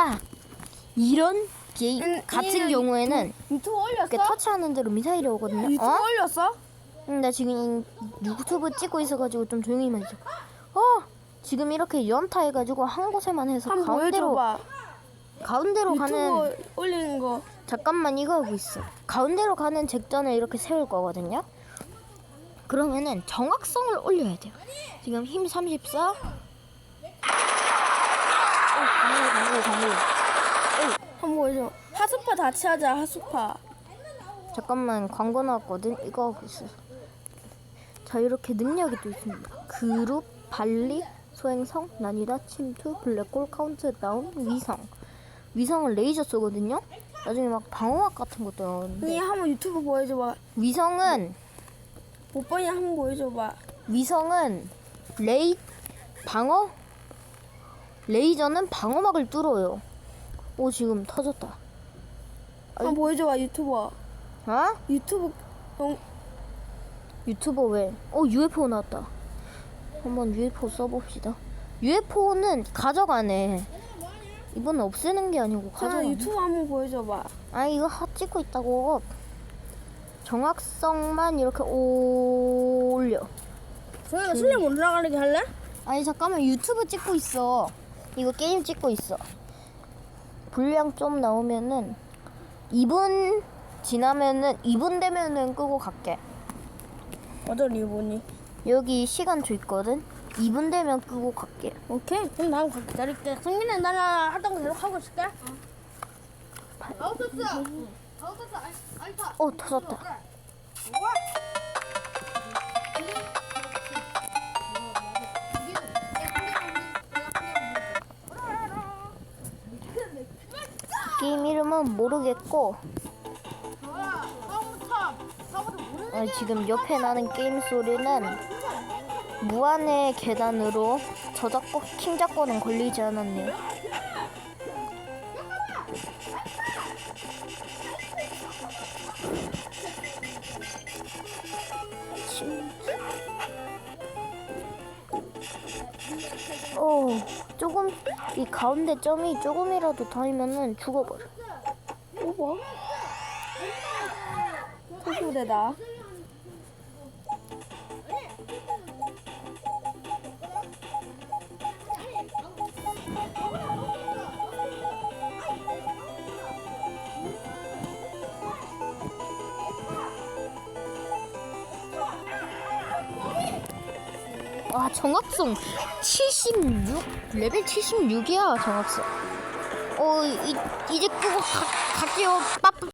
하 이런 게임 음, 같은 얘는 경우에는 유튜브 올렸어? 이렇게 터치하는 대로 미사일이 오거든요. 유튜브 어? 올렸어? 응, 나 지금 유튜브 찍고 있어가지고 좀 조용히만 해줘. 어, 지금 이렇게 연타 해가지고 한 곳에만 해서 한번 가운데로 보여줘봐. 가운데로 가는 유튜브 올리는 거. 잠깐만 이거 하고 있어. 가운데로 가는 잭전을 이렇게 세울 거거든요. 그러면은 정확성을 올려야 돼요. 지금 힘 34. 한번 보여줘. 하수파 같이 하자. 하수파. 잠깐만 광고 나왔거든. 이거 하고 있어. 자 이렇게 능력이 또 있습니다. 그룹, 발리, 소행성, 난이다, 침투, 블랙홀, 카운트다운, 위성. 위성은 레이저 쏘거든요. 나중에 막 방어막 같은 것도 니 나오는데 한번 유튜브 보여줘봐. 위성은 오빠니 한번 보여줘봐. 위성은 레이 방어 레이저는 방어막을 뚫어요. 오 지금 터졌다. 한번 보여줘봐 유튜버. 어? 유튜브 영 유튜버 왜? 어 UFO 나왔다. 한번 UFO 써봅시다. UFO는 가져가네. 이번엔 없애는 게 아니고 자 가져가네. 유튜브 한번 보여줘봐. 아 이거 하 찍고 있다고. 정확성만 이렇게 올려. 소영아 실력 올라가게 할래? 아니 잠깐만 유튜브 찍고 있어. 이거 게임 찍고 있어. 분량 좀 나오면은 2분 지나면은 2분 되면은 끄고 갈게. 어떤 리본이? 여기 시간 줘 있거든. 2분 되면 끄고 갈게. 오케이. 그럼 나는 가 기다릴게. 승민이 나는 하던 거 계속 하고 있을게. 어 터졌다. 게임 이름은 모르겠고 아, 지금 옆에 나는 게임 소리는 무한의 계단으로 저작권 킹작권은 걸리지 않았네요. 어 조금 이 가운데 점이 조금이라도 닿으면은 죽어버려. 오버. 소수대다. 와 정확성 76 레벨 76이야 정확성. 어 이, 이제 끄고 가, 갈게요. 빠빠.